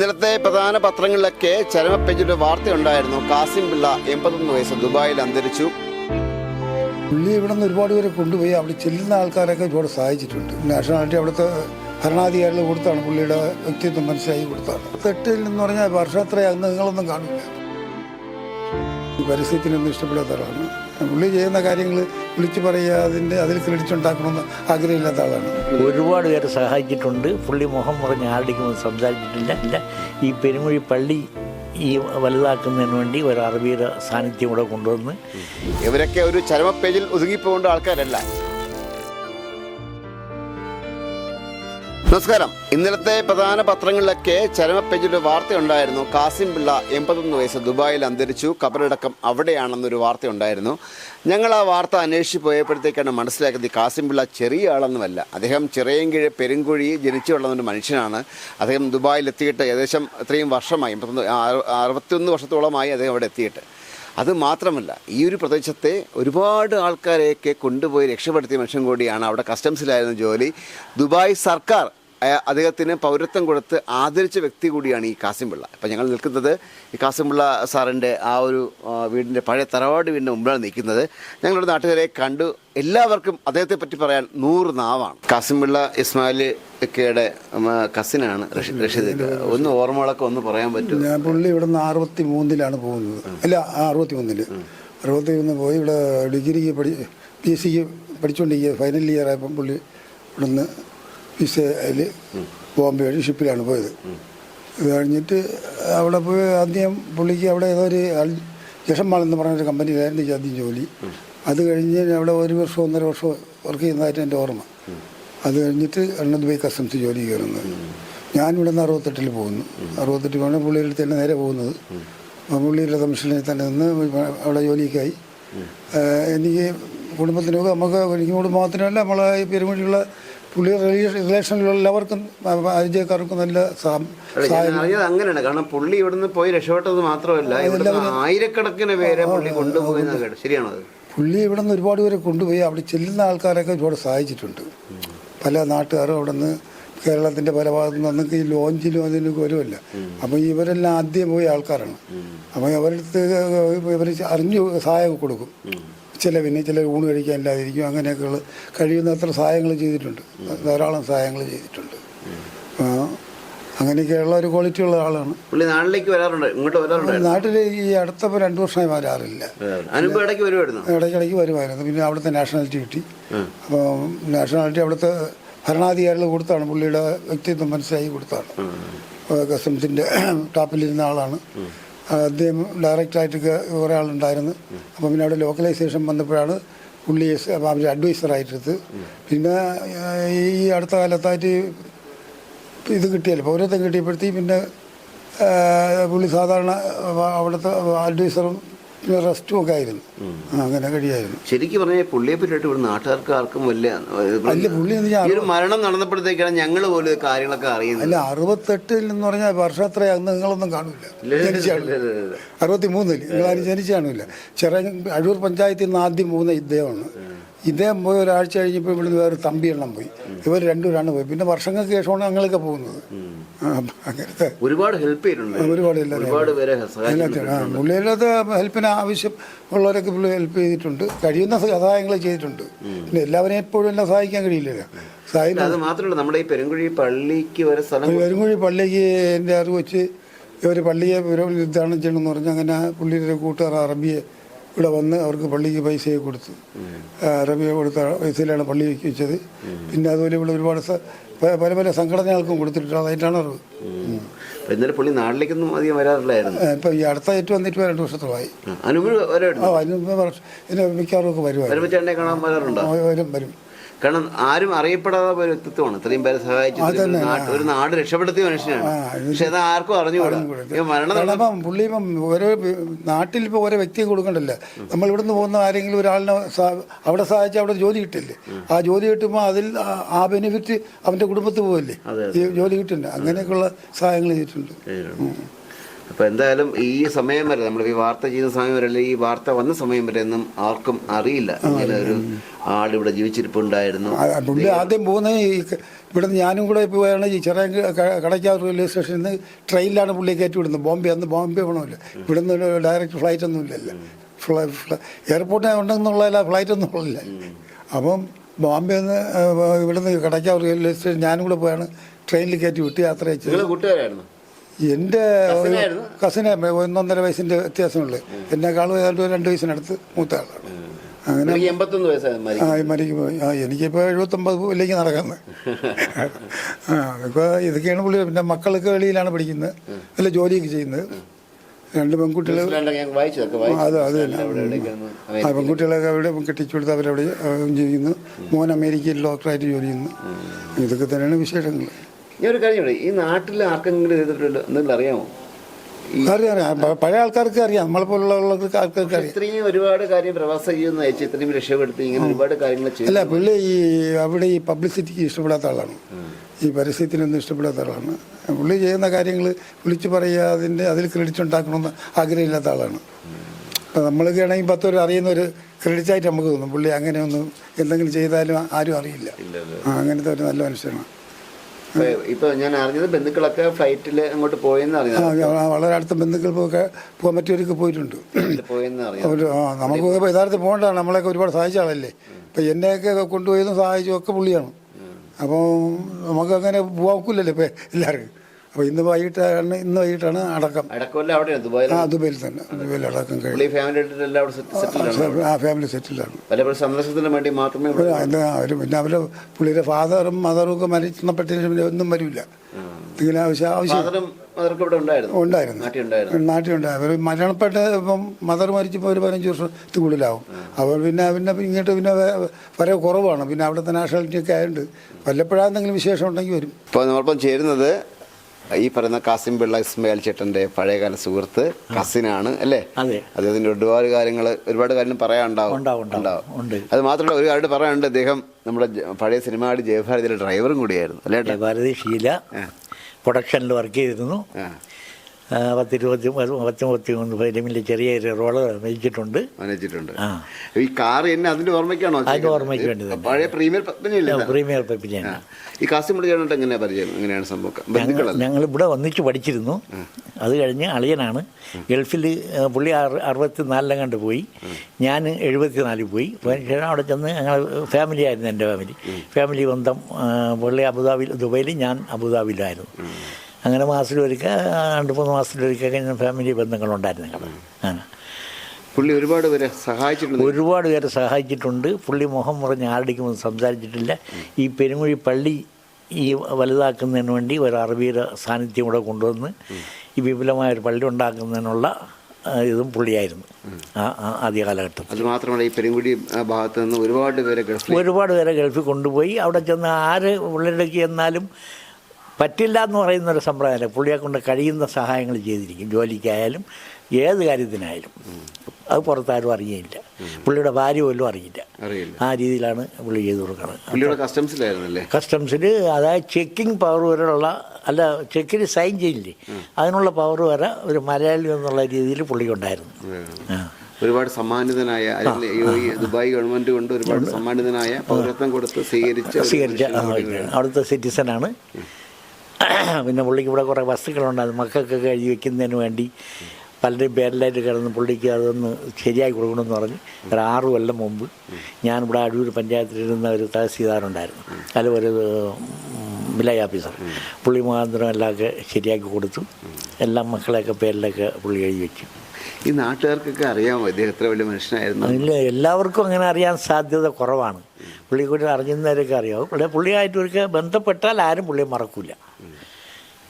ഇന്നലത്തെ പ്രധാന പത്രങ്ങളിലൊക്കെ ചരമപ്പേജിന്റെ വാർത്തയുണ്ടായിരുന്നു. കാസിം പിള്ള എൺപത്തൊന്ന് വയസ്സ് ദുബായിൽ അന്തരിച്ചു. പുള്ളി ഇവിടെ നിന്ന് ഒരുപാട് പേരെ കൊണ്ടുപോയി. അവിടെ ചെല്ലുന്ന ആൾക്കാരൊക്കെ ഒരുപാട് സഹായിച്ചിട്ടുണ്ട്. നാഷണാലിറ്റി അവിടുത്തെ ഭരണാധികാരികൾ കൊടുത്താണ്. പുള്ളിയുടെ വ്യക്തിത്വം മനസ്സിലാക്കി കൊടുത്താണ്. തെട്ടിൽ എന്ന് പറഞ്ഞാൽ വർഷത്രയാകുന്ന നിങ്ങളൊന്നും കാണില്ല. പരസ്യത്തിനൊന്നും ഇഷ്ടപ്പെടാത്ത പുള്ളി ചെയ്യുന്ന കാര്യങ്ങൾ വിളിച്ചു പറയുക അതിന്റെ അതിൽ ക്രെഡിറ്റ് ഉണ്ടാക്കണമെന്ന് ആഗ്രഹമില്ലാത്ത ആളാണ്. ഒരുപാട് പേരെ സഹായിച്ചിട്ടുണ്ട്. പുള്ളി മുഖം പറഞ്ഞ് ആരുടെയും സംസാരിച്ചിട്ടില്ല. ഇല്ല ഈ പെരുമൊഴി പള്ളി ഈ വലുതാക്കുന്നതിന് വേണ്ടി ഒരു അറബിയുടെ സാന്നിധ്യം കൂടെ കൊണ്ടുവന്ന് ഇവരൊക്കെ ഒരു ചരമ ചരമപ്പേജിൽ ഒതുങ്ങിപ്പോകേണ്ട ആൾക്കാരല്ല. നമസ്കാരം. ഇന്നലത്തെ പ്രധാന പത്രങ്ങളിലൊക്കെ വാർത്ത വാർത്തയുണ്ടായിരുന്നു. കാസിം പിള്ള എൺപത്തൊന്ന് വയസ്സ് ദുബായിൽ അന്തരിച്ചു. കബറടക്കം അവിടെയാണെന്നൊരു വാർത്തയുണ്ടായിരുന്നു. ഞങ്ങൾ ആ വാർത്ത അന്വേഷിച്ച് പോയപ്പോഴത്തേക്കാണ് മനസ്സിലാക്കിയത് കാസിം പിള്ള ചെറിയ ആളൊന്നുമല്ല. അദ്ദേഹം ചിറയൻകീഴ് പെരുങ്കുഴി ജനിച്ചു വളർന്നൊരു മനുഷ്യനാണ്. അദ്ദേഹം ദുബായിൽ എത്തിയിട്ട് ഏകദേശം ഇത്രയും വർഷമായി എൺപത്തൊന്ന് അറു- അറുപത്തിയൊന്ന് വർഷത്തോളമായി അദ്ദേഹം അവിടെ എത്തിയിട്ട്. അത് മാത്രമല്ല ഈ ഒരു പ്രദേശത്തെ ഒരുപാട് ആൾക്കാരെയൊക്കെ കൊണ്ടുപോയി രക്ഷപ്പെടുത്തിയ മനുഷ്യൻ കൂടിയാണ് അവിടെ കസ്റ്റംസിലായിരുന്നു ജോലി ദുബായ് സർക്കാർ. അദ്ദേഹത്തിന് പൗരത്വം കൊടുത്ത് ആദരിച്ച വ്യക്തി കൂടിയാണ് ഈ കാസിം കാസിംപിള്ള. അപ്പം ഞങ്ങൾ നിൽക്കുന്നത് ഈ കാസിം കാസിംപിള്ള സാറിന്റെ ആ ഒരു വീടിന്റെ പഴയ തറവാട് വീടിന്റെ മുമ്പിലാണ് നിൽക്കുന്നത്. ഞങ്ങളുടെ നാട്ടുകാരെ കണ്ടു. എല്ലാവർക്കും അദ്ദേഹത്തെ പറ്റി പറയാൻ നൂറ് നാവാണ്. കാസിം കാസിംപിള്ള ഇസ്മായിൽ ഒക്കെയുടെ കസിനാണ് റഷീദ് ഒന്ന് ഓർമ്മകളൊക്കെ ഒന്ന് പറയാൻ പറ്റും. ഞാൻ പുള്ളി ഇവിടെ നിന്ന് അറുപത്തി മൂന്നിലാണ് പോകുന്നത്. അല്ല അറുപത്തി മൂന്നിൽ അറുപത്തി മൂന്ന് പോയി ഇവിടെ ഡിഗ്രിക്ക് പഠി പി എസ് സിക്ക് പഠിച്ചുകൊണ്ടിരിക്കുക ഫൈനൽ ഇയർ ആയപ്പം പുള്ളി ഇവിടെ വിസയിൽ ബോംബെ വഴി ഷിപ്പിലാണ് പോയത്. ഇത് കഴിഞ്ഞിട്ട് അവിടെ പോയി ആദ്യം പുള്ളിക്ക് അവിടെ ഏതോ ഒരു ജഷമാൾ എന്ന് പറഞ്ഞൊരു കമ്പനിയിലായിരുന്നു എനിക്ക് ആദ്യം ജോലി. അത് കഴിഞ്ഞ് അവിടെ ഒരു വർഷം ഒന്നര വർഷം വർക്ക് ചെയ്യുന്നതായിട്ട് എന്റെ ഓർമ്മ. അത് കഴിഞ്ഞിട്ട് അണ്ണത് ദുബായ് കസ്റ്റംസ് ജോലി കയറുന്നത്. ഞാനിവിടെ നിന്ന് അറുപത്തെട്ടിൽ പോകുന്നു. അറുപത്തെട്ട് പോകണം പുള്ളിയുടെ തന്നെ നേരെ പോകുന്നത്. പുള്ളിയുടെ കമ്മീഷനിൽ തന്നെ നിന്ന് അവിടെ ജോലിക്കായി. എനിക്ക് കുടുംബത്തിനൊക്കെ നമുക്ക് എനിക്ക് കുടുംബത്തിനല്ല നമ്മളെ പെരുമഴിയുള്ള പുള്ളി റിലേഷനിലുള്ള എല്ലാവർക്കും പരിചയക്കാർക്കും നല്ല അങ്ങനെയാണ്. കാരണം പുള്ളി ഇവിടുന്ന് പോയി രക്ഷപ്പെട്ടത് മാത്രമല്ല ആയിരക്കണക്കിന് പേരെ പുള്ളി കൊണ്ടുപോയി ശരിയാണത് പുള്ളി ഇവിടുന്ന് ഒരുപാട് പേരെ കൊണ്ടുപോയി അവിടെ ചെല്ലുന്ന ആൾക്കാരൊക്കെ ഒരുപാട് സഹായിച്ചിട്ടുണ്ട്. പല നാട്ടുകാരും അവിടെ നിന്ന് കേരളത്തിന്റെ പല ഭാഗത്തു നിന്നൊക്കെ ഈ ലോഞ്ചിലും അതിനൊക്കെ വരുമല്ല. അപ്പോൾ ഇവരെല്ലാം ആദ്യം പോയ ആൾക്കാരാണ്. അപ്പോൾ അവരടുത്ത് ഇവർ അറിഞ്ഞു സഹായം കൊടുക്കും. ചിലവിന് ചില ഊണ് കഴിക്കാനില്ലാതിരിക്കും അങ്ങനെയൊക്കെയുള്ള അങ്ങനെയൊക്കെയുള്ള കഴിയുന്നത്ര സഹായങ്ങൾ ചെയ്തിട്ടുണ്ട്. ധാരാളം സഹായങ്ങൾ ചെയ്തിട്ടുണ്ട്. അങ്ങനെയൊക്കെയുള്ള ഒരു ക്വാളിറ്റി ഉള്ള ആളാണ്. പുള്ളി നാട്ടിലേക്ക് വരാറുണ്ട് ഇങ്ങോട്ട് വരാറുണ്ട്. നാട്ടിൽ ഈ അടുത്തപ്പോൾ രണ്ടു വർഷമായി വരാറില്ല. അനുഭവം ഇടയ്ക്ക് വരുമായിരുന്നു? ഇടയ്ക്കിടയ്ക്ക് വരുമായിരുന്നു. പിന്നെ അവിടുത്തെ നാഷണാലിറ്റി കിട്ടി. അപ്പോൾ നാഷണാലിറ്റി അവിടുത്തെ ഭരണാധികാരികൾ കൊടുത്താണ്. പുള്ളിയുടെ വ്യക്തിത്വം മനസ്സിലാക്കി കൊടുത്താണ്. കസ്റ്റംസിന്റെ ടാപ്പിലിരുന്ന ആളാണ്. അദ്ദേഹം ഡയറക്റ്റായിട്ട് കുറേ ആളുണ്ടായിരുന്നു. അപ്പം പിന്നെ അവിടെ ലോക്കലൈസേഷൻ വന്നപ്പോഴാണ് പുള്ളി അഡ്വൈസറായിട്ടെടുത്ത് പിന്നെ ഈ അടുത്ത കാലത്തായിട്ട് ഇത് കിട്ടിയല്ലോ. പൗരത്വം കിട്ടിയപ്പോഴത്തേക്ക് പിന്നെ പുള്ളി സാധാരണ അവിടുത്തെ അഡ്വൈസറും പിന്നെ റെസ്റ്റും ഒക്കെ ആയിരുന്നു. അങ്ങനെ കഴിയായിരുന്നു. ശരിക്കും പറഞ്ഞാൽ പുള്ളിയെ പറ്റിയിട്ട് ഇവിടെ നാട്ടുകാർക്ക് ആർക്കും വലിയ അല്ല പുള്ളി എന്ന് ഞാൻ ഈ ഒരു മരണം നടന്നപ്പോഴത്തേക്കാണ് ഞങ്ങൾ പോലും ഈ കാര്യങ്ങളൊക്കെ അറിയുന്നത്. അല്ല അറുപത്തെട്ടിൽ എന്ന് പറഞ്ഞാൽ വർഷത്രയാകുന്ന നിങ്ങളൊന്നും കാണില്ല ജനിച്ചാണ് അറുപത്തി മൂന്നിൽ നിങ്ങൾ ജനിച്ചു കാണില്ല ചെറിയ അഴൂർ പഞ്ചായത്തിൽ നിന്ന് ആദ്യം പോകുന്ന ഇദ്ദേഹമാണ്. ഇദ്ദേഹം പോയി ഒരാഴ്ച കഴിഞ്ഞപ്പോൾ ഇവിടുന്ന് വേറെ തമ്പി എണ്ണം പോയി. ഇവർ രണ്ടുപേരാണ് പോയി. പിന്നെ വർഷങ്ങൾക്ക് ശേഷമാണ് ഞങ്ങളൊക്കെ പോകുന്നത്. അങ്ങനത്തെ ഒരുപാട് ഹെൽപ്പ് ചെയ്തിട്ടുണ്ട്. ഒരുപാട് എല്ലാവരും ഹെൽപ്പിന് ആവശ്യം ഉള്ളവരൊക്കെ പുള്ളി ഹെൽപ്പ് ചെയ്തിട്ടുണ്ട്. കഴിയുന്ന സഹായങ്ങൾ ചെയ്തിട്ടുണ്ട്. പിന്നെ എല്ലാവരെയും എപ്പോഴും എന്നെ സഹായിക്കാൻ കഴിയില്ലല്ലോ. അത് മാത്രമല്ല നമ്മുടെ ഈ പെരുങ്കുഴി പള്ളിക്ക് വരെ സ്ഥലം പെരുങ്കുഴി പള്ളിക്ക് എന്റെ അറിവ് വെച്ച് ഇവർ പള്ളിയെ പുനരുദ്ധാരണം ചെയ്യണമെന്ന് പറഞ്ഞ് അങ്ങനെ പുള്ളിയുടെ കൂട്ടുകാർ അറബിയെ ഇവിടെ വന്ന് അവർക്ക് പള്ളിക്ക് പൈസയെ കൊടുത്തു. ആ, കൊടുത്ത പൈസയിലാണ് പള്ളി വെച്ചത്. പിന്നെ അതുപോലെ ഇവിടെ ഒരുപാട് പല പല സംഘടനകൾക്കും കൊടുത്തിട്ടുണ്ട്. അതായിട്ടാണ് അറിവ്. ഇന്നലെ പുള്ളി നാട്ടിലേക്കൊന്നും അധികം വരാറില്ലായിരുന്നു. ഇപ്പൊ ഈ അടുത്ത ഏറ്റവും വന്നിട്ട് രണ്ട് വർഷത്തോളമായി. വരെ ഇതിന് മിക്കവാറും ഒക്കെ വരുമായിരുന്നു. വരും വരും. കാരണം ആരും അറിയപ്പെടാതെ ഒരു വ്യക്തിത്വമാണ്. ഇത്രയും പേരെ സഹായിച്ചു ഒരു നാട് രക്ഷപ്പെടുത്തിയ മനുഷ്യനാണ്. പക്ഷെ അത് ആർക്കും അറിഞ്ഞുകൂടാ? മരണം പുള്ളി ഇപ്പം ഓരോ നാട്ടിൽ ഇപ്പോൾ ഓരോ വ്യക്തിയെ കൊടുക്കണ്ടല്ലോ? നമ്മൾ ഇവിടുന്ന് പോകുന്ന ആരെങ്കിലും ഒരാളിനെ അവിടെ സഹായിച്ച അവിടെ ജോലി കിട്ടില്ലേ? ആ ജോലി കിട്ടുമ്പോൾ അതിൽ ആ- ബെനിഫിറ്റ് അവന്റെ കുടുംബത്തിൽ പോകല്ലേ ജോലി കിട്ടുന്നുണ്ട്. അങ്ങനെയൊക്കെയുള്ള സഹായങ്ങൾ ചെയ്തിട്ടുണ്ട്. ഉം. അപ്പൊ എന്തായാലും ഈ സമയം വരെ നമ്മൾ ഈ വാർത്ത ചെയ്യുന്ന സമയം വരെ അല്ലെങ്കിൽ ഈ വാർത്ത വന്ന സമയം വരെ ഒന്നും ആർക്കും അറിയില്ല. ഇങ്ങനെ ഒരു ആൾ ഇവിടെ ജീവിച്ചിരിപ്പുണ്ടായിരുന്നു. പുള്ളി ആദ്യം പോകുന്നത് ഈ ഇവിടുന്ന് ഞാനും കൂടെ പോയാണ് ഈ ചെറിയ കടയ്ക്കാവ് റെയിൽവേ സ്റ്റേഷനിൽ നിന്ന് ട്രെയിനിലാണ് പുള്ളിയെ കയറ്റി വിടുന്നത് ബോംബെ അന്ന് ബോംബെ പോകണമല്ലോ ഇവിടുന്ന് ഒരു ഡയറക്റ്റ് ഫ്ലൈറ്റ് ഒന്നും ഇല്ലല്ലോ. ഫ്ലൈ എയർപോർട്ടിൽ ഉണ്ടെന്നുള്ളതല്ല ഫ്ലൈറ്റ് ഒന്നും ഉള്ളില്ല. അപ്പം ബോംബെ നിന്ന് ഇവിടുന്ന് കടയ്ക്കാവ് റെയിൽവേ സ്റ്റേഷൻ ഞാനും കൂടെ പോയാണ് ട്രെയിനിൽ കയറ്റി വിട്ട് യാത്ര കൂട്ടുകാരായിരുന്നു? എന്റെ? കസിനെ ഒന്നൊന്നര വയസ്സിന്റെ വ്യത്യാസമുള്ളത് എന്നെക്കാളും ഏതാണ്ട് രണ്ട് വയസ്സിനടുത്ത് മൂത്ത ആളാണ്. അങ്ങനെ എൺപത്തൊന്ന് വയസ്സായി ആ മരിക്കുമ്പോൾ ആ എനിക്കിപ്പോൾ എഴുപത്തൊമ്പത് ഇല്ലെങ്കിൽ നടക്കുന്നത് ആ ഇപ്പോൾ ഇതൊക്കെയാണ് പുള്ളി. പിന്നെ മക്കളൊക്കെ വെളിയിലാണ് പഠിക്കുന്നത്. അല്ല ജോലിയൊക്കെ ചെയ്യുന്നത്. രണ്ട് പെൺകുട്ടികൾ അത് അത് തന്നെ. ആ പെൺകുട്ടികളൊക്കെ അവിടെ കെട്ടിച്ചു കൊടുത്ത് അവരവിടെ ജീവിക്കുന്നു മോൻ അമേരിക്കയിൽ ഡോക്ടറായിട്ട് ജോലി ചെയ്യുന്നു. ഇതൊക്കെ തന്നെയാണ് വിശേഷങ്ങൾ ഞാൻ ഒരു കാര്യം പറയും. ഈ നാട്ടിൽ ആർക്കെങ്കിലും ചെയ്തിട്ടുണ്ട്? എന്തെങ്കിലും അറിയാമോ? ഈ അറിയാം അറിയാം. പഴയ ആൾക്കാർക്ക് അറിയാം. നമ്മളെ പോലുള്ള ആൾക്കാർക്ക് അറിയാം. ഇത്രയും ഒരുപാട് കാര്യം പ്രവാസ ചെയ്യുന്ന അയച്ച് ഇത്രയും രക്ഷപ്പെടുത്തി ഇങ്ങനെ ഒരുപാട് കാര്യങ്ങൾ ചെയ്തു. അല്ല പുള്ളി ഈ അവിടെ ഈ പബ്ലിസിറ്റിക്ക് ഇഷ്ടപ്പെടാത്ത ആളാണ്. ഈ പരസ്യത്തിനൊന്നും ഇഷ്ടപ്പെടാത്ത ആളാണ്. പുള്ളി ചെയ്യുന്ന കാര്യങ്ങൾ വിളിച്ചു പറയുക അതിന്റെ അതിൽ ക്രെഡിറ്റ് ഉണ്ടാക്കണമെന്ന് ആഗ്രഹമില്ലാത്ത ആളാണ്. അപ്പം നമ്മൾക്ക് ആണെങ്കിൽ പത്ത് പേര് അറിയുന്ന ഒരു ക്രെഡിറ്റ് ആയിട്ട് നമുക്ക് തോന്നും. പുള്ളി അങ്ങനെയൊന്നും എന്തെങ്കിലും ചെയ്താലും ആരും അറിയില്ല. അങ്ങനത്തെ ഒരു നല്ല മനുഷ്യനാണ്. ഇപ്പൊ- ഞാൻ അറിഞ്ഞത് ബന്ധുക്കളൊക്കെ ഫ്ലൈറ്റിൽ അങ്ങോട്ട് പോയെന്ന് ആ, വളരെ അടുത്ത ബന്ധുക്കൾക്കൊക്കെ പോകാൻ പറ്റിയവരൊക്കെ പോയിട്ടുണ്ട്. പോയെന്ന് അറിയാം. നമുക്ക് യഥാർത്ഥത്തിൽ പോകേണ്ടതാണ്. നമ്മളെയൊക്കെ ഒരുപാട് സഹായിച്ച ആളല്ലേ? ഇപ്പൊ എന്നെയൊക്കെ കൊണ്ടുപോയതും സഹായിച്ചും ഒക്കെ പുള്ളിയാണ്. അപ്പോൾ നമുക്ക് അങ്ങനെ പോവാക്കില്ലല്ലോ ഇപ്പൊ എല്ലാവർക്കും. അപ്പോൾ ഇന്ന് വൈകിട്ടാണ് ഇന്ന് വൈകിട്ടാണ് അടക്കം. അടക്കമല്ല അവിടെ ദുബായിൽ ആ ദുബൈയിൽ തന്നെ ദുബൈയിൽ അടക്കം കഴിഞ്ഞു. ഫാമിലി ആ ഫാമിലി സെറ്റിലാണ് പലപ്പോഴും സന്ദർശനത്തിന് വേണ്ടി മാത്രമേ അവർ പിന്നെ അവരുടെ പുള്ളിയുടെ ഫാദറും മദറും ഒക്കെ മരിച്ചപ്പെട്ടതിന് പിന്നെ ഒന്നും വരില്ല. ഇങ്ങനെ ആവശ്യം ആവശ്യം ഉണ്ടായിരുന്നു? ഉണ്ടായിരുന്നു. നാട്ടിൽ ഉണ്ടായിരുന്നു. നാട്ടിലുണ്ട് അവർ മരണപ്പെട്ട ഇപ്പം മദർ മരിച്ചപ്പോൾ ഒരു പതിനഞ്ച് വർഷത്തിൽ കൂടുതലാവും. അവർ പിന്നെ പിന്നെ ഇങ്ങോട്ട് പിന്നെ വരെ കുറവാണ്. പിന്നെ അവിടുത്തെ നാഷണാലിറ്റി ഒക്കെ ആയതുകൊണ്ട് വല്ലപ്പോഴാണെന്തെങ്കിലും വിശേഷം ഉണ്ടെങ്കിൽ വരും. ഇപ്പോൾ നമ്മളിപ്പം ചേരുന്നത് ഈ പറയുന്ന കാസിം പിള്ള ഇസ്മയാൽ ചേട്ടന്റെ പഴയകാല സുഹൃത്ത് കസിനാണ് അല്ലേ? അതെ. അദ്ദേഹത്തിന്റെ ഒരുപാട് കാര്യങ്ങൾ ഒരുപാട് കാര്യം പറയാനുണ്ടാവും. ഉണ്ടാവും, ഉണ്ടാവും. ഉണ്ട്. അത് മാത്രമല്ല ഒരു കാര്യം പറയാനുണ്ട്. അദ്ദേഹം നമ്മുടെ പഴയ സിനിമയുടെ ജയഭാരതിയിലെ ഡ്രൈവറും കൂടിയായിരുന്നു അല്ലേ ജയഭാരതി ഭാരതി ഷീല പ്രൊഡക്ഷനിൽ വർക്ക് ചെയ്തിരുന്നു. പത്തിരുപത്തി പത്ത് മുപ്പത്തി മൂന്ന് ഫിലിമിന്റെ ചെറിയ ചെറിയ റോൾ നയിച്ചിട്ടുണ്ട് മനസ്സിട്ടുണ്ട് ആ. ഈ കാർ എന്നെ അതിന്റെ ഓർമ്മയ്ക്കാണോ അതിന്റെ ഓർമ്മയ്ക്ക് വേണ്ടി പഴയ പ്രീമിയർ പത്മിനിയല്ലേ? പ്രീമിയർ ആ. ഈ കാസിം ചേട്ടൻ എങ്ങനെയാ പരിചയം? എങ്ങനെയാണ് സംഭവം? ഞങ്ങൾ ഇവിടെ ഒന്നിച്ച് പഠിച്ചിരുന്നു. അത് കഴിഞ്ഞ് അളിയനാണ്. ഗൾഫിൽ പുള്ളി അറു അറുപത്തി നാലിലും കണ്ട് പോയി ഞാൻ എഴുപത്തിനാലിൽ പോയി. പോയതിന് ശേഷം അവിടെ ചെന്ന് ഞങ്ങൾ ഫാമിലി ആയിരുന്നു എന്റെ ഫാമിലി ഫാമിലി ബന്ധം പുള്ളി അബുദാബിയിൽ ദുബൈയിൽ ഞാൻ അബുദാബിയിലായിരുന്നു. അങ്ങനെ മാസത്തിലൊരിക്കൽ രണ്ട് മൂന്ന് മാസത്തിലൊരിക്കൽ ഫാമിലി ബന്ധങ്ങളുണ്ടായിരുന്നു ഞങ്ങൾ അങ്ങനെ പുള്ളി ഒരുപാട് പേരെ സഹായിച്ചിട്ടുണ്ട്. ഒരുപാട് പേരെ സഹായിച്ചിട്ടുണ്ട്. പുള്ളി മുഖം മുറിഞ്ഞ് ആരുടെക്കും ഒന്നും സംസാരിച്ചിട്ടില്ല. ഈ പെരുമൊഴി പള്ളി ഈ വലുതാക്കുന്നതിന് വേണ്ടി ഒരു അറബിയുടെ സാന്നിധ്യം കൂടെ കൊണ്ടുവന്ന് ഈ വിപുലമായ ഒരു പള്ളി ഉണ്ടാക്കുന്നതിനുള്ള ഇതും പുള്ളിയായിരുന്നു. ആദ്യ കാലഘട്ടം അത് മാത്രമല്ല ഈ പെരുങ്കുടി ഭാഗത്ത് നിന്ന് ഒരുപാട് പേരെ ഗൾഫിൽ ഒരുപാട് പേരെ ഗൾഫിൽ കൊണ്ടുപോയി. അവിടെ ചെന്ന് ആര് പുള്ളിയിലേക്ക് ചെന്നാലും പറ്റില്ല എന്ന് പറയുന്ന ഒരു സമ്പ്രദായമല്ല പുള്ളിയെ കൊണ്ട് കഴിയുന്ന സഹായങ്ങൾ ചെയ്തിരിക്കും. ജോലിക്കായാലും ഏത് കാര്യത്തിനായാലും. അത് പുറത്താരും അറിയില്ല പുള്ളിയുടെ ഭാര്യ പോലും അറിയില്ല. ആ രീതിയിലാണ് പുള്ളി ചെയ്തു കൊടുക്കുന്നത്. കസ്റ്റംസിലായിരുന്നല്ലേ? കസ്റ്റംസിൽ അതായത് ചെക്കിംഗ് പവർ വരെയുള്ള അല്ല ചെക്കിന് സൈൻ ചെയ്യില്ലേ? അതിനുള്ള പവർ വരെ ഒരു മലയാളി എന്നുള്ള രീതിയിൽ പുള്ളി ഉണ്ടായിരുന്നു ഒരുപാട് സമ്മാനിതനായ ദുബായ് ഗവൺമെന്റ് കൊണ്ട് ഒരുപാട് സമ്മാനിതനായ പൗരത്വം കൊടുത്ത് സ്വീകരിച്ച സ്വീകരിച്ച അവിടുത്തെ സിറ്റിസൺ അവിടുത്തെ സിറ്റിസനാണ് പിന്നെ പുള്ളിക്ക് ഇവിടെ കുറേ വസ്തുക്കളുണ്ട്. അത് മക്കൾക്കൊക്കെ എഴുതി വെക്കുന്നതിന് വേണ്ടി പലരുടെയും പേരിലായിട്ട് കിടന്ന് പുള്ളിക്ക് അതൊന്ന് ശരിയാക്കി കൊടുക്കണമെന്ന് പറഞ്ഞ് ഒരു ആറ് കൊല്ലം മുമ്പ് ഞാൻ ഇവിടെ അടൂർ പഞ്ചായത്തിലിരുന്ന ഒരു തഹസീൽദാറുണ്ടായിരുന്നു അതിൽ ഒരു വില്ലേജ് ഓഫീസർ. പുള്ളി മുഖാന്തരം എല്ലാമൊക്കെ ശരിയാക്കി കൊടുത്തു. എല്ലാ മക്കളെയൊക്കെ പേരിലൊക്കെ പുള്ളി എഴുതി വെച്ചു. ഈ നാട്ടുകാർക്കൊക്കെ അറിയാമോ ഇദ്ദേഹം എത്ര വലിയ മനുഷ്യനായിരുന്നു? ഇല്ല എല്ലാവർക്കും അങ്ങനെ അറിയാൻ സാധ്യത കുറവാണ്. പുള്ളിക്കൂടി അറിഞ്ഞുന്നവരൊക്കെ അറിയാവും പുള്ളി ഒരിക്കൽ ബന്ധപ്പെട്ടാൽ ആരും പുള്ളിയെ മറക്കില്ല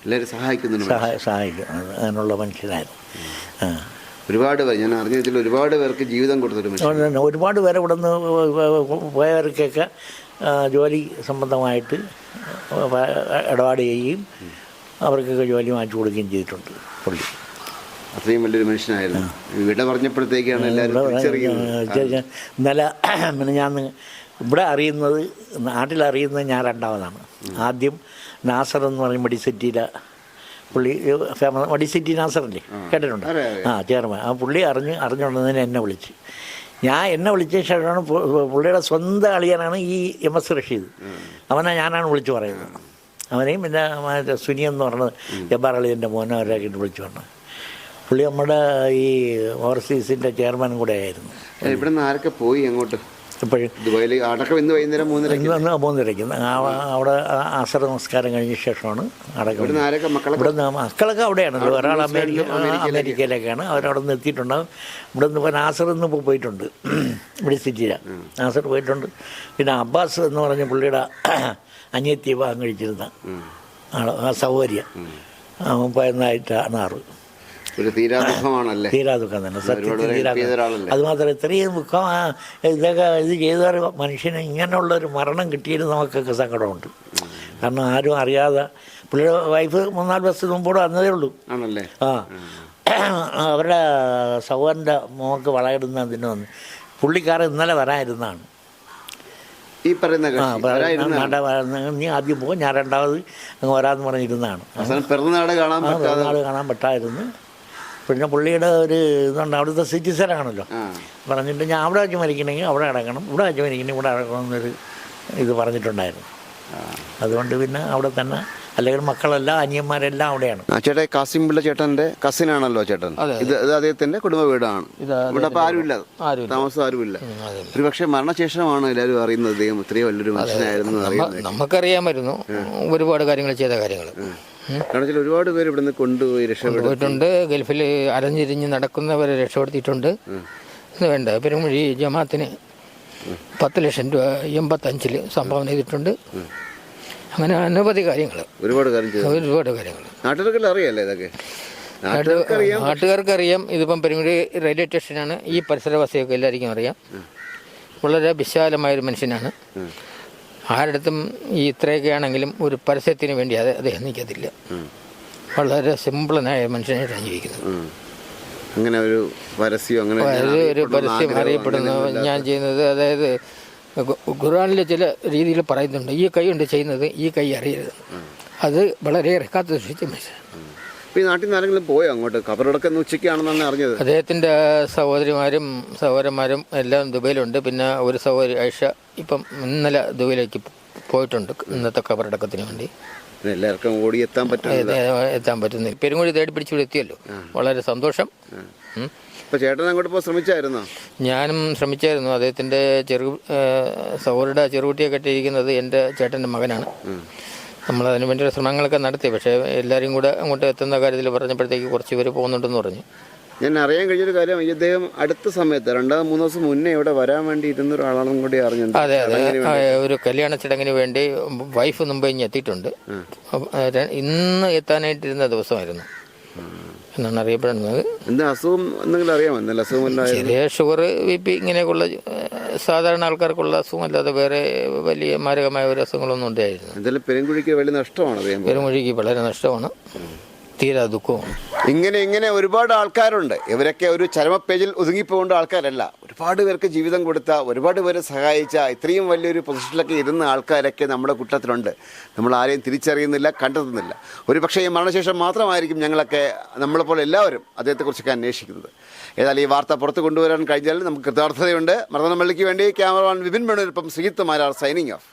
എല്ലാവരും സഹായിക്കുന്നുണ്ട് സഹായ സഹായിക്കും. അങ്ങനെയുള്ള മനുഷ്യനായിരുന്നു ആ. ഒരുപാട് പേർ ഞാൻ അറിഞ്ഞതിൽ ഒരുപാട് പേർക്ക് ജീവിതം കൊടുത്തൊരു മനുഷ്യൻ ഒരുപാട് പേരെ ഇവിടെ നിന്ന് പോയവർക്കൊക്കെ ജോലി സംബന്ധമായിട്ട് ഇടപാട് ചെയ്യുകയും അവർക്കൊക്കെ ജോലി മാറ്റി കൊടുക്കുകയും ചെയ്തിട്ടുണ്ട് പുള്ളി. അത്രയും വലിയൊരു മനുഷ്യനായിരുന്നു. വിട പറഞ്ഞപ്പോഴത്തേക്കാണ് എല്ലാവരും ഇന്നലെ പിന്നെ ഞാൻ ഇവിടെ അറിയുന്നത് നാട്ടിൽ അറിയുന്നത് ഞാൻ രണ്ടാമതാണ്. ആദ്യം നാസർ എന്ന് പറയും മടിസിറ്റിയിലെ പുള്ളി ഫേമസ് മടിസിറ്റി നാസറല്ലേ? കേട്ടിട്ടുണ്ട്. ആ ചെയർമാൻ. ആ പുള്ളി അറിഞ്ഞ് അറിഞ്ഞുകൊണ്ടതിന് എന്നെ വിളിച്ച്. ഞാൻ എന്നെ വിളിച്ച ശേഷമാണ് പുള്ളിയുടെ സ്വന്തം അളിയനാണ് ഈ എം എസ് റഷീദ്. അവനെ ഞാനാണ് വിളിച്ചു പറയുന്നത്. അവനെയും പിന്നെ മറ്റേ സുനി എന്ന് പറഞ്ഞത് ജബ്ബാർ അളിയന്റെ മോനെ അവരൊക്കെ വിളിച്ചു പറഞ്ഞു. പുള്ളി നമ്മുടെ ഈ ഓവർസീസിന്റെ ചെയർമാനും കൂടെ ആയിരുന്നു. ഇവിടെ നിന്ന് ആരൊക്കെ പോയി അങ്ങോട്ട്? ഇപ്പോഴും ദുബായിൽ അടക്കം ഇന്ന് വൈകുന്നേരം മൂന്നരയ്ക്ക്? ഇന്ന് അവിടെ അസർ നമസ്കാരം കഴിഞ്ഞ ശേഷമാണ് അടക്കം ഇവിടുന്ന് മക്കളൊക്കെ? ഇവിടെ നിന്ന് മക്കളൊക്കെ അവിടെയാണ്. അവിടെ ഒരാൾ അമേരിക്ക അമേരിക്കയിലൊക്കെ. അമേരിക്കയിലേക്കാണ്. അവരവിടെ നിന്ന് എത്തിയിട്ടുണ്ടാവും. ഇവിടെ നിന്ന് പോകാൻ ആസർ ഇന്ന് ഇപ്പോൾ പോയിട്ടുണ്ട്. ഇവിടെ സിറ്റിയിലാണ് ആസർ പോയിട്ടുണ്ട്. പിന്നെ അബ്ബാസ് എന്ന് പറഞ്ഞ പുള്ളിയുടെ അനിയത്തി വിവാഹം കഴിച്ചിരുന്ന ആ സൗകര്യം. പതിനായിട്ടാണ് ആറ് ഒരു തീരാദുഃഖമാണല്ലേ? തീരാദുഃഖം തീരാ ദുഃഖം തന്നെ. ഒരുപാട് സത്യത്തിൽ പേരെ തീരാ help ചെയ്ത ഒരാളല്ലേ? അത് മാത്രമല്ല ഇത്രയും ദുഃഖം ആ, ഇതൊക്കെ ഇത് ചെയ്ത മനുഷ്യന് ഇങ്ങനെയുള്ള ഒരു മരണം കിട്ടിയിട്ട് നമുക്കൊക്കെ സങ്കടമുണ്ട്. കാരണം ആരും അറിയാതെ പുള്ളിയുടെ വൈഫ് മൂന്നാൽ ബസ് മുമ്പോട് വന്നതേ ഉള്ളൂ. ആണല്ലേ? ആ. അവരുടെ സഹോദരന്റെ മോക്ക് വളയിടുന്ന അതിന് വന്ന് പുള്ളിക്കാരൻ ഇന്നലെ വരാനിരുന്നാണ് ഈ പറയുന്ന നീ ആദ്യം പോകും ഞാൻ രണ്ടാമത് അങ്ങ് വരാമെന്ന് പറഞ്ഞിരുന്നാണ് പിറന്നാട് കാണാൻ പറ്റാതിരുന്നു കാണാൻ പറ്റായിരുന്നു പിന്നെ പുള്ളിയുടെ ഒരു ഇതുണ്ട് അവിടുത്തെ സിറ്റിസനാണല്ലോ ആണല്ലോ. പറഞ്ഞിട്ട് ഞാൻ അവിടെ വെച്ച് മരിക്കണമെങ്കിൽ അവിടെ അടക്കണം ഇവിടെ വെച്ച് മരിക്കണമെങ്കിൽ ഇവിടെ അടക്കണം എന്നൊരു ഇത് പറഞ്ഞിട്ടുണ്ടായിരുന്നു. അതുകൊണ്ട് പിന്നെ അവിടെ തന്നെ അല്ലെങ്കിൽ മക്കളെല്ലാം അനിയന്മാരെല്ലാം അവിടെയാണ്. ആ ചേട്ടാ കാസിം പിള്ള ചേട്ടന്റെ കസിൻ ആണല്ലോ ചേട്ടൻ ഇത് ഇത് അദ്ദേഹത്തിന്റെ കുടുംബ വീടാണ്. ഇവിടെ അപ്പൊ ആരുമില്ല. താമസം ആരുമില്ല. ഒരു പക്ഷേ മരണശേഷമാണ് എല്ലാവരും അറിയുന്നത് അദ്ദേഹം ഇത്രയും വലിയൊരു മനുഷ്യനായിരുന്നു നമുക്കറിയാമായിരുന്നു ഒരുപാട് കാര്യങ്ങൾ ചെയ്ത കാര്യങ്ങൾ. കാരണം വെച്ചാൽ ഒരുപാട് പേര് ഇവിടുന്ന് കൊണ്ടുപോയി രക്ഷപ്പെട്ടിട്ടുണ്ട് ഗൾഫിൽ അരഞ്ഞിരിഞ്ഞ് നടക്കുന്നവരെ രക്ഷപ്പെടുത്തിയിട്ടുണ്ട്. ഇന്ന് വേണ്ട. പെരുമൊഴി ജമാത്തിന് പത്ത് ലക്ഷം രൂപ എൺപത്തഞ്ചിൽ സംഭാവന ചെയ്തിട്ടുണ്ട്. അങ്ങനെ അനവധി കാര്യങ്ങൾ ഒരുപാട് കാര്യങ്ങൾ ഒരുപാട് കാര്യങ്ങൾ നാട്ടുകാർക്കെല്ലാം അറിയാല്ലേ ഇതൊക്കെ? നാട്ടുകാർക്ക് അറിയാം നാട്ടുകാർക്ക് അറിയാം ഇതിപ്പം പെരുമുടി റെയിൽവേ സ്റ്റേഷനാണ്. ഈ പരിസരവാസിയൊക്കെ എല്ലാവർക്കും അറിയാം. വളരെ വിശാലമായൊരു മനുഷ്യനാണ്. ആരുടെടുത്തും ഈ ഇത്രയൊക്കെ ആണെങ്കിലും ഒരു പരസ്യത്തിന് വേണ്ടി അത് അദ്ദേഹം നിൽക്കത്തില്ല. വളരെ സിമ്പിളനായ മനുഷ്യനായിട്ടാണ് ജീവിക്കുന്നത്. അങ്ങനെ ഒരു പരസ്യം അങ്ങനെ ഒരു പരസ്യം അറിയപ്പെടുന്നു ഞാൻ ചെയ്യുന്നത് അതായത് ഖുർആാനിലെ ചില രീതിയിൽ പറയുന്നുണ്ട്. ഈ കൈ കൊണ്ട് ചെയ്യുന്നത് ഈ കൈ അറിയരുത്. അത് വളരെയേറെ കാത്തു സൂക്ഷിച്ച മനുഷ്യൻ ഈ നാട്ടിൽ നിന്ന് ആരെങ്കിലും പോയോ അങ്ങോട്ട്? കബറടക്കം ഇന്ന് ഉച്ചയ്ക്കാണെന്നാണ് അറിഞ്ഞത്. അദ്ദേഹത്തിന്റെ സഹോദരിമാരും സഹോദരന്മാരും എല്ലാം ദുബൈയിലുണ്ട്. പിന്നെ ഒരു സഹോദരി ഐഷ ഇപ്പം ഇന്നലെ ദുബൈയിലേക്ക് പോയിട്ടുണ്ട്. ഇന്നത്തെ കബറടക്കത്തിന് വേണ്ടി. എല്ലാവർക്കും ഓടി എത്താൻ പറ്റും. എത്താൻ പറ്റുന്നില്ല. പെരുങ്ങോഴി തേടി പിടിച്ചിവിടെ എത്തിയല്ലോ. വളരെ സന്തോഷം. ചേട്ടൻ അങ്ങോട്ട് പോകാൻ ശ്രമിച്ചായിരുന്നു? ഞാനും ശ്രമിച്ചായിരുന്നു. അദ്ദേഹത്തിന്റെ ചെറു സൗരുടെ ചെറുകുട്ടിയെ കെട്ടിയിരിക്കുന്നത് എന്റെ ചേട്ടന്റെ മകനാണ്. നമ്മൾ അതിന് വേണ്ടിയുള്ള ശ്രമങ്ങളൊക്കെ നടത്തി. പക്ഷേ എല്ലാവരും കൂടെ അങ്ങോട്ട് എത്തുന്ന കാര്യത്തിൽ പറഞ്ഞപ്പോഴത്തേക്ക് കുറച്ച് പേര് പോകുന്നുണ്ടെന്ന് പറഞ്ഞു. ഞാൻ അറിയാൻ കഴിഞ്ഞൊരു കാര്യം ഇദ്ദേഹം അടുത്ത സമയത്ത് രണ്ടാം മൂന്ന് ദിവസം മുന്നേ ഇവിടെ വരാൻ വേണ്ടി ഇരുന്ന ഒരാളാണെന്നും കൂടി അറിഞ്ഞു അതെ അതെ. ഒരു കല്യാണ ചടങ്ങിന് വേണ്ടി വൈഫ് മുമ്പ് ഇനി എത്തിയിട്ടുണ്ട്. ഇന്ന് എത്താനായിട്ടിരുന്ന ദിവസമായിരുന്നു. എന്നാണ് അറിയപ്പെടുന്നത്. എന്താ അസുഖം എന്തെങ്കിലും അറിയാമോ? എന്തെങ്കിലും അസുഖമല്ല ചെറിയ ഷുഗർ ബി പി ഇങ്ങനെയൊക്കെയുള്ള സാധാരണ ആൾക്കാർക്കുള്ള അസുഖമല്ലാതെ വേറെ വലിയ മാരകമായ ഒരു അസുഖങ്ങളൊന്നും ഉണ്ടായിരുന്നു എന്തായാലും പെരുങ്കുഴിക്ക് വലിയ നഷ്ടമാണ് പെരുമൊഴിക്ക് വളരെ നഷ്ടമാണ്. തീരാ ദുഃഖമാണ്. ഇങ്ങനെ ഇങ്ങനെ ഒരുപാട് ആൾക്കാരുണ്ട്. ഇവരൊക്കെ ഒരു ചരമ പേജിൽ ഒതുങ്ങിപ്പോകേണ്ട ആൾക്കാരല്ല. ഒരുപാട് പേർക്ക് ജീവിതം കൊടുത്ത ഒരുപാട് പേരെ സഹായിച്ച ഇത്രയും വലിയൊരു പൊസിഷനിലൊക്കെ ഇരുന്ന ആൾക്കാരൊക്കെ നമ്മുടെ കൂട്ടത്തിലുണ്ട്. നമ്മൾ ആരെയും തിരിച്ചറിയുന്നില്ല കണ്ടെത്തുന്നില്ല. ഒരു പക്ഷേ ഈ മരണശേഷം മാത്രമായിരിക്കും ഞങ്ങളൊക്കെ നമ്മളെപ്പോലെ എല്ലാവരും അദ്ദേഹത്തെക്കുറിച്ചൊക്കെ അന്വേഷിക്കുന്നത്. ഏതായാലും ഈ വാർത്ത പുറത്ത് കൊണ്ടുവരാൻ കഴിഞ്ഞാൽ നമുക്ക് കൃതാർത്ഥതയുണ്ട്. മർദ്ദനമള്ളിക്ക് വേണ്ടി ക്യാമറമാൻ വിപിൻ വേണുവിനൊപ്പം ശ്രീജിത്ത് മാരാർ സൈനിങ് ഓഫ്